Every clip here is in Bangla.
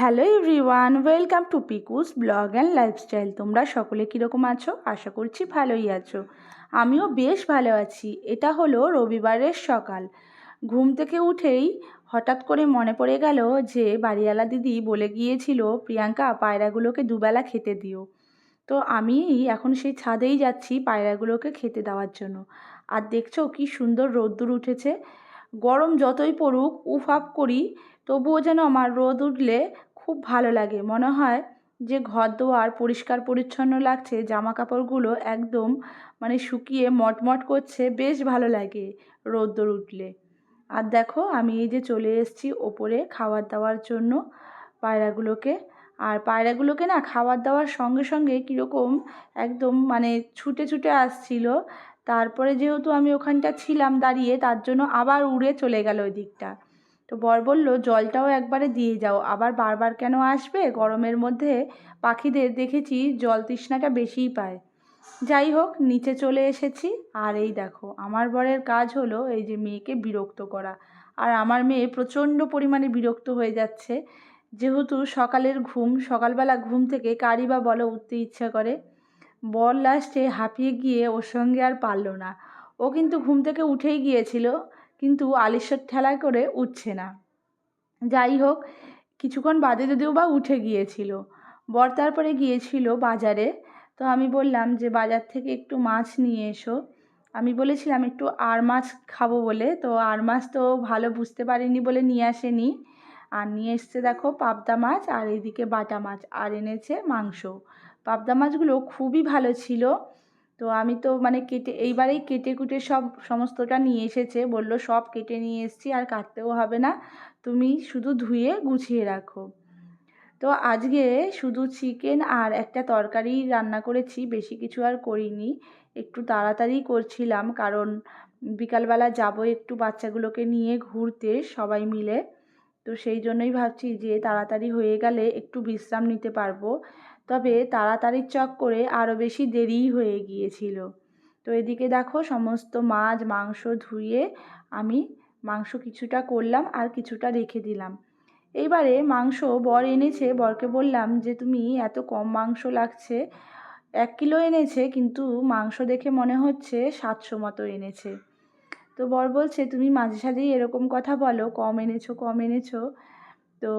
Hello everyone, welcome to Piku's blog and lifestyle. তোমরা সকলে কীরকম আছো? আশা করছি ভালোই আছো। আমিও বেশ ভালো আছি। এটা হলো রবিবারের সকাল। ঘুম থেকে উঠেই হঠাৎ করে মনে পড়ে গেল যে বাড়িওয়ালা দিদি বলে গিয়েছিল, প্রিয়াঙ্কা, পায়রাগুলোকে দুবেলা খেতে দিও। তো আমি এখন সেই ছাদেই যাচ্ছি পায়রাগুলোকে খেতে দেওয়ার জন্য। আর দেখছ কি সুন্দর রোদ্দুর উঠেছে। গরম যতই পড়ুক, উফ করি, তবুও যেন আমার রোদ উঠলে খুব ভালো লাগে। মনে হয় যে ঘর দোয়ার পরিষ্কার পরিচ্ছন্ন লাগছে জামা কাপড়গুলো একদম মানে শুকিয়ে মটমট করছে, বেশ ভালো লাগে রোদ্দুর উঠলে। আর দেখো আমি এই যে চলে এসেছি ওপরে খাবার দাওয়ার জন্য পায়রাগুলোকে। আর পায়রাগুলোকে না খাবার দাওয়ার সঙ্গে সঙ্গে কীরকম একদম মানে ছুটে ছুটে আসছিল। তারপরে যেহেতু আমি ওখানটা ছিলাম দাঁড়িয়ে, তার জন্য আবার উড়ে চলে গেল ওই দিকটা। তো বর বলল, জলটাও একবারে দিয়ে যাও। আবার বারবার কেন আসবে? গরমের মধ্যে পাখিদের দেখেছি জল তৃষ্ণাটা বেশিই পায়। যাই হোক, নিচে চলে এসেছি। আর এই দেখো, আমার বরের কাজ হলো এই যে মেয়েকে বিরক্ত করা। আর আমার মেয়ে প্রচণ্ড পরিমাণে বিরক্ত হয়ে যাচ্ছে। যেহেতু সকালের ঘুম, সকালবেলা ঘুম থেকে কারি বা বলো উঠতে ইচ্ছা করে। বর লাস্টে হাঁপিয়ে গিয়ে ওর সঙ্গে আর পারল না। ও কিন্তু ঘুম থেকে উঠেই গিয়েছিল। কিন্তু আলিশ্বর ঠেলায় করে উঠছে না। যাই হোক কিছুক্ষণ বাদে যদিও বা উঠে গিয়েছিল। বর তারপরে গিয়েছিল বাজারে। তো আমি বললাম যে, বাজার থেকে একটু মাছ নিয়ে এসো। আমি বলেছিলাম, একটু আর মাছ খাব বলে। তো আর মাছ তো ভালো বুঝতে পারিনি বলে নিয়ে আসেনি। আর নিয়ে এসছে দেখো পাবদা মাছ আর এদিকে বাটা মাছ। আর এনেছে মাংস। পাবদা মাছগুলো খুবই ভালো ছিল। তো আমি তো মানে কেটে, এইবারেই কেটে কুটে সব সমস্তটা নিয়ে এসেছে। বলল, সব কেটে নিয়ে এসেছি, আর কাটতেও হবে না। তুমি শুধু ধুয়ে গুছিয়ে রাখো। তো আজকে শুধু চিকেন আর একটা তরকারি রান্না করেছি, বেশি কিছু আর করিনি। একটু তাড়াতাড়ি করছিলাম, কারণ বিকালবেলা যাব একটু বাচ্চাগুলোকে নিয়ে ঘুরতে সবাই মিলে। তো সেই জন্যই ভাবছি যে তাড়াতাড়ি হয়ে গেলে একটু বিশ্রাম নিতে পারব। তবে তাড়াতাড়ির চক করে আরও বেশি দেরিই হয়ে গিয়েছিল। তো এদিকে দেখো সমস্ত মাছ, মাংস ধুয়ে আমি মাংস কিছুটা করলাম আর কিছুটা রেখে দিলাম। এইবারে মাংস বর এনেছে, বরকে বললাম যে, তুমি এত কম মাংস লাগছে, এক কিলো এনেছে, কিন্তু মাংস দেখে মনে হচ্ছে সাতশো মতো এনেছে। তো বর বলছে, তুমি মাঝে সাঝেই এরকম কথা বলো, কম এনেছো কম এনেছো। তো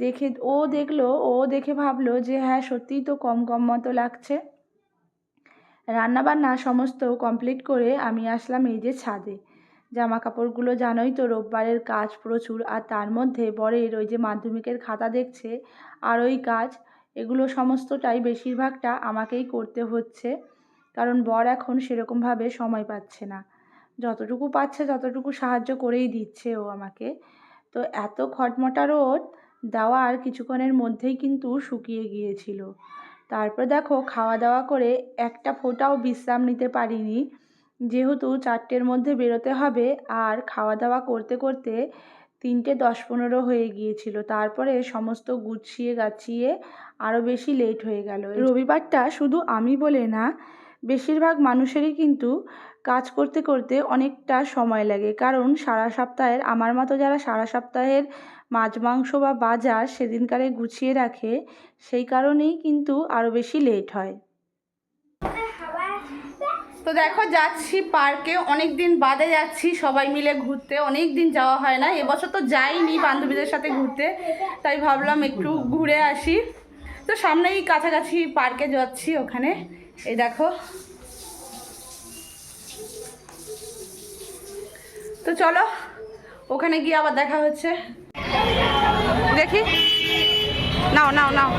দেখে, ও দেখল, ও দেখে ভাবলো যে হ্যাঁ সত্যিই তো কম কম মতো লাগছে। রান্নাবান্না সমস্ত কমপ্লিট করে আমি আসলাম এই যে ছাদে। জামা কাপড়গুলো জানোই তো, রোববারের কাজ প্রচুর, আর তার মধ্যে বরের ওই যে মাধ্যমিকের খাতা দেখছে, আর ওই কাজ, এগুলো সমস্তটাই বেশিরভাগটা আমাকেই করতে হচ্ছে, কারণ বর এখন সেরকমভাবে সময় পাচ্ছে না। যতটুকু পাচ্ছে, ততটুকু সাহায্য করেই দিচ্ছে ও আমাকে। তো এত খটমটা রোদ দেওয়ার কিছুক্ষণের মধ্যেই কিন্তু শুকিয়ে গিয়েছিল। তারপর দেখো খাওয়া দাওয়া করে একটা ফোঁটাও বিশ্রাম নিতে পারিনি। যেহেতু চারটের মধ্যে বেরোতে হবে আর খাওয়া দাওয়া করতে করতে তিনটে দশ পনেরো হয়ে গিয়েছিল। তারপরে সমস্ত গুছিয়ে গাছিয়ে আরও বেশি লেট হয়ে গেল। রবিবারটা শুধু আমি বলে না, বেশিরভাগ মানুষেরই কিন্তু কাজ করতে করতে অনেকটা সময় লাগে। কারণ সারা সপ্তাহের, আমার মতো যারা সারা সপ্তাহের মাছ মাংস বা বাজার সেদিনকারে গুছিয়ে রাখে, সেই কারণেই কিন্তু আরও বেশি লেট হয়। তো দেখো, যাচ্ছি পার্কে অনেক দিন বাদে যাচ্ছি, সবাই মিলে ঘুরতে। অনেক দিন যাওয়া হয় না, এবছর তো যাইনি বান্ধবীদের সাথে ঘুরতে, তাই ভাবলাম একটু ঘুরে আসি। তো সামনেই কাছাকাছি পার্কে যাচ্ছি ওখানে, এই দেখো। তো চলো, ওখানে গিয়ে আবার দেখা হচ্ছে। দেখি। নাও নাও নাও।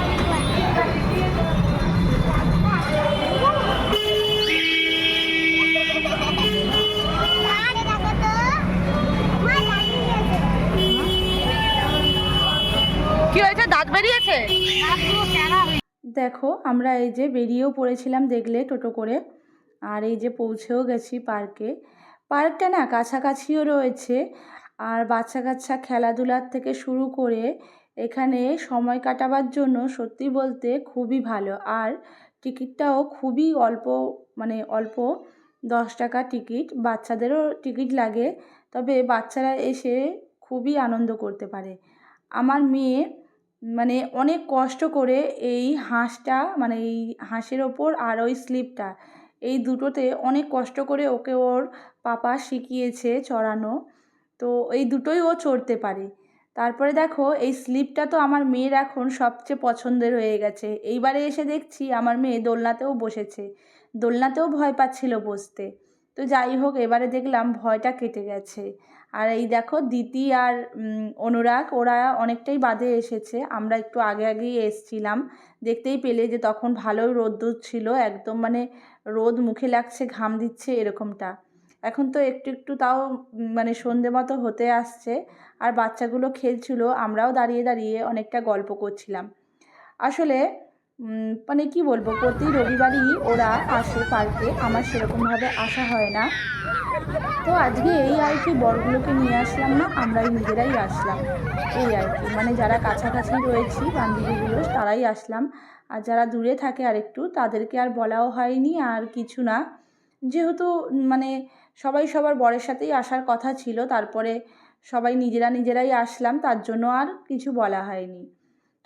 কি দাঁত বেরিয়েছে? দেখো, আমরা এই যে বেরিয়েও পড়েছিলাম দেখলে টোটো করে, আর এই যে পৌঁছেও গেছি পার্কে। পার্কটা না কাছাকাছিও রয়েছে আর বাচ্চা কাচ্চা খেলাধুলার থেকে শুরু করে এখানে সময় কাটাবার জন্য সত্যি বলতে খুবই ভালো। আর টিকিটটাও খুবই অল্প মানে অল্প দশ টাকা টিকিট। বাচ্চাদেরও টিকিট লাগে, তবে বাচ্চারা এসে খুবই আনন্দ করতে পারে। আমার মেয়ে মানে অনেক কষ্ট করে এই হাঁসটা মানে এই হাঁসের ওপর আর ওই স্লিপটা, এই দুটোতে অনেক কষ্ট করে ওকে ওর পাপা শিখিয়েছে চড়ানো। তো এই দুটোই ও চড়তে পারে। তারপরে দেখো, এই স্লিপটা তো আমার মেয়ের এখন সবচেয়ে পছন্দের হয়ে গেছে। এইবারে এসে দেখছি আমার মেয়ে দোলনাতেও বসেছে। দোলনাতেও ভয় পাচ্ছিল বসতে। তো যাই হোক, এবারে দেখলাম ভয়টা কেটে গেছে। আর এই দেখো, দিতি আর অনুরাগ, ওরা অনেকটাই বাদে এসেছে। আমরা একটু আগে আগেই এসছিলাম। দেখতেই পেলে যে তখন ভালোই রোদ্দুর ছিল। একদম মানে রোদ মুখে লাগছে, ঘাম দিচ্ছে, এরকমটা। এখন তো একটু একটু তাও মানে সন্ধে মতো হতে আসছে। আর বাচ্চাগুলো খেলছিল, আমরাও দাঁড়িয়ে দাঁড়িয়ে অনেকটা গল্প করছিলাম। আসলে মানে কি বলব, প্রতি রবিবারই ওরা আসে পার্কে, আমার সেরকমভাবে আসা হয় না। তো আজকে এই আর কি বড়গুলোকে নিয়ে আসলাম না, আমরাই নিজেরাই আসলাম। এই আর কি মানে যারা কাছাকাছি রয়েছি, বান্ধবীগুলো, তারাই আসলাম। আর যারা দূরে থাকে আর একটু তাদেরকে আর বলাও হয়নি, আর কিছু না। যেহেতু মানে সবাই সবার বরের সাথেই আসার কথা ছিল, তারপরে সবাই নিজেরা নিজেরাই আসলাম, তার জন্য আর কিছু বলা হয়নি।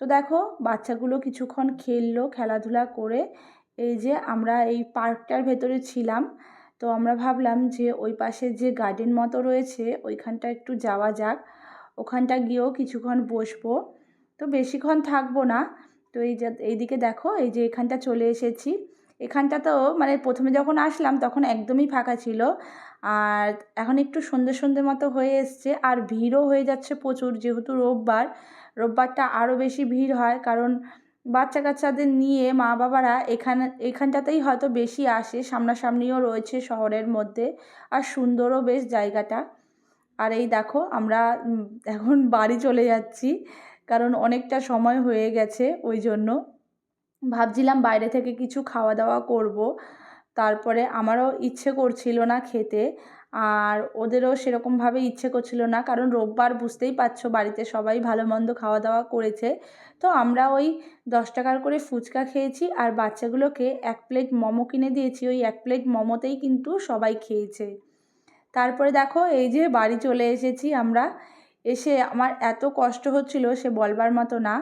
তো দেখো, বাচ্চাগুলো কিছুক্ষণ খেললো, খেলাধুলা করে এই যে আমরা এই পার্কটার ভেতরে ছিলাম। তো আমরা ভাবলাম যে ওই পাশে যে গার্ডেন মতো রয়েছে, ওইখানটা একটু যাওয়া যাক। ওখানটা গিয়েও কিছুক্ষণ বসবো। তো বেশিক্ষণ থাকব না। তো এই যে, এইদিকে দেখো, এই যে এখানটা চলে এসেছি। এখানটা তো মানে প্রথমে যখন আসলাম তখন একদমই ফাঁকা ছিল। আর এখন একটু সন্ধে সন্ধে মতো হয়ে এসছে। আর ভিড়ও হয়ে যাচ্ছে প্রচুর যেহেতু রোববার। রোববারটা আরও বেশি ভিড় হয় কারণ বাচ্চা কাচ্চাদের নিয়ে মা বাবারা এখানে, এখানটাতেই হয়তো বেশি আসে, সামনাসামনিও রয়েছে শহরের মধ্যে। আর সুন্দরও বেশ জায়গাটা। আর এই দেখো আমরা এখন বাড়ি চলে যাচ্ছি। কারণ অনেকটা সময় হয়ে গেছে ওই জন্য। ভাবছিলাম বাইরে থেকে কিছু খাওয়া দাওয়া করব। তারপরে আমারও ইচ্ছে করছিল না খেতে। আর ওদেরও সেরকমভাবে ইচ্ছে করছিল না। কারণ রোববার বুঝতেই পারছ বাড়িতে সবাই ভালো মন্দ খাওয়া দাওয়া করেছে। তো আমরা ওই দশ টাকার করে ফুচকা খেয়েছি আর বাচ্চাগুলোকে এক প্লেট মোমো কিনে দিয়েছি। ওই এক প্লেট মোমোতেই কিন্তু সবাই খেয়েছে। তারপরে দেখো এই যে বাড়ি চলে এসেছি আমরা। এসে আমার এত কষ্ট হচ্ছিল সে বলবার মতো না।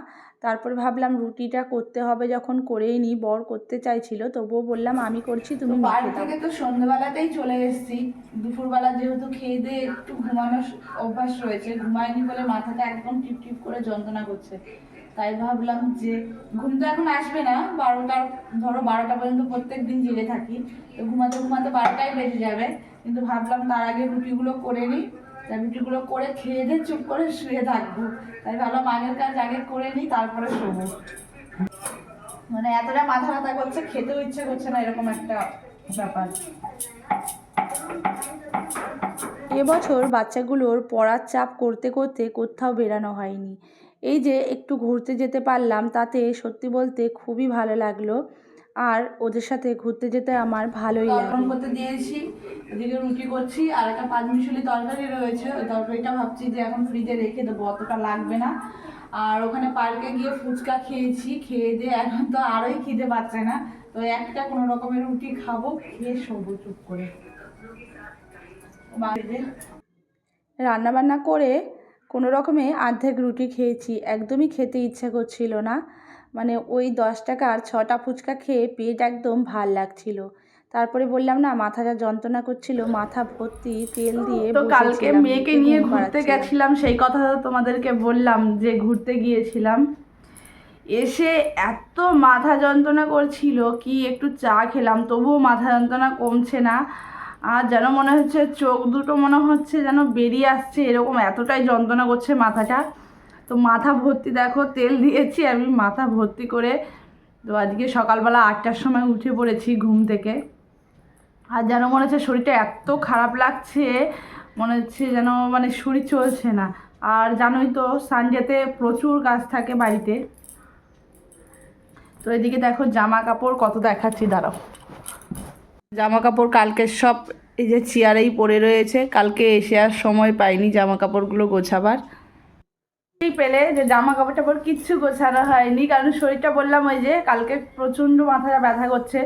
তারপর ভাবলাম রুটিটা করতে হবে যখন করেই নিই বর করতে চাইছিল তবুও বললাম আমি করছি তুমি বাড়ি থেকে তো সন্ধ্যেবেলাতেই চলে এসেছি। দুপুরবেলা যেহেতু খেয়ে দিয়ে একটু ঘুমানোর অভ্যাস রয়েছে ঘুমায়নি বলে মাথাটা একদম টিপ টিপ করে যন্ত্রণা করছে। তাই ভাবলাম যে ঘুম তো এখন আসবে না বারোটার ধরো বারোটা পর্যন্ত প্রত্যেক দিন জেগে থাকি। তো ঘুমাতে ঘুমাতে বারোটাই বেজে যাবে কিন্তু ভাবলাম তার আগে রুটিগুলো করে নিই। তাই করে খেয়ে দিয়ে চুপ করে শুয়ে থাকব। তাই ভাবলাম আগের কাজ আগে করে নিই, তারপরে শোবো। মানে এতটা মাথা ব্যথা করছে, খেতেও ইচ্ছে করছে না এরকম একটা ব্যাপার। এবছর বাচ্চাগুলোর পড়ার চাপ করতে করতে কোথাও বেরানো হয়নি। এই যে একটু ঘুরতে যেতে পারলাম, তাতে সত্যি বলতে খুবই ভালো লাগল। আর ওদের সাথে ঘুরতে যেতে আমার ভালোই লাগে। করতে দিয়েছি এদিকে রুটি করছি আর একটা পাঁচমিশুলি তরকারি রয়েছে ওই তরকারিটা ভাবছি যে এখন ফ্রিজে রেখে দেবো অতটা লাগবে না। আর ওখানে পার্কে গিয়ে ফুচকা খেয়েছি খেয়ে দিয়ে এখন তো আরোই খিদে পাচ্ছে না। তো একটা কোনো রকমের রুটি খাব খেয়ে শোবো চুপ করে। রান্না বান্না করে কোনো রকমে আর্ধেক রুটি খেয়েছি একদমই খেতে ইচ্ছে করছিল না। মানে ওই দশ টাকার ছটা ফুচকা খেয়ে পেট একদম ভালো লাগছিল। তারপরে বললাম না মাথাটা যন্ত্রণা করছিল মাথা ভর্তি তেল দিয়ে তো কালকে মেয়েকে নিয়ে ঘুরতে গেছিলাম সেই কথা তোমাদেরকে বললাম যে ঘুরতে গিয়েছিলাম। এসে এত মাথা যন্ত্রণা করছিল কি একটু চা খেলাম তবুও মাথা যন্ত্রণা কমছে না। আর যেন মনে হচ্ছে চোখ দুটো মনে হচ্ছে যেন বেরিয়ে আসছে এরকম এতটাই যন্ত্রণা করছে মাথাটা। তো মাথা ভর্তি দেখো, তেল দিয়েছি, আমি মাথা ভর্তি করে তো আজকে সকালবেলা আটটার সময় উঠে পড়েছি ঘুম থেকে। আর যেন মনে হচ্ছে শরীরটা এত খারাপ লাগছে, মনে হচ্ছে যেন মানে শরীর চলছে না। আর জানোই তো, সানডেতে প্রচুর কাজ থাকে বাড়িতে। তো এদিকে দেখো জামা কাপড় কত দেখাচ্ছি, দাঁড়াও। জামা কাপড় কালকে সব এই যে চেয়ারেই পড়ে রয়েছে, কালকে এসে আর সময় পাইনি জামা কাপড়গুলো গোছাবার। পেলে যে জামা কাপড় পর কিচ্ছু গোছানো হয়নি, কারণ শরীরটা বললাম ওই যে কালকে প্রচণ্ড মাথাটা ব্যথা করছে।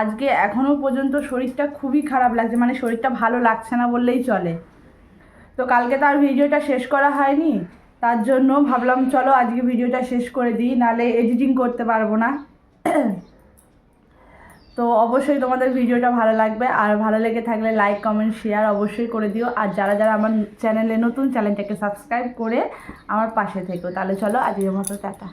আজকে এখনও পর্যন্ত শরীরটা খুবই খারাপ লাগছে মানে শরীরটা ভালো লাগছে না বললেই চলে। তো কালকে তার ভিডিওটা শেষ করা হয়নি, তার জন্য ভাবলাম চলো আজকে ভিডিওটা শেষ করে দিই, নালে এডিটিং করতে পারব না। তো অবশ্যই তোমাদের ভিডিওটা ভালো লাগবে। আর ভালো লেগে থাকলে লাইক কমেন্ট শেয়ার অবশ্যই করে দিও। আর যারা যারা আমার চ্যানেলে নতুন চ্যানেলটাকে সাবস্ক্রাইব করে আমার পাশে থেকো। তাহলে চলো আজকের মতো টাটা।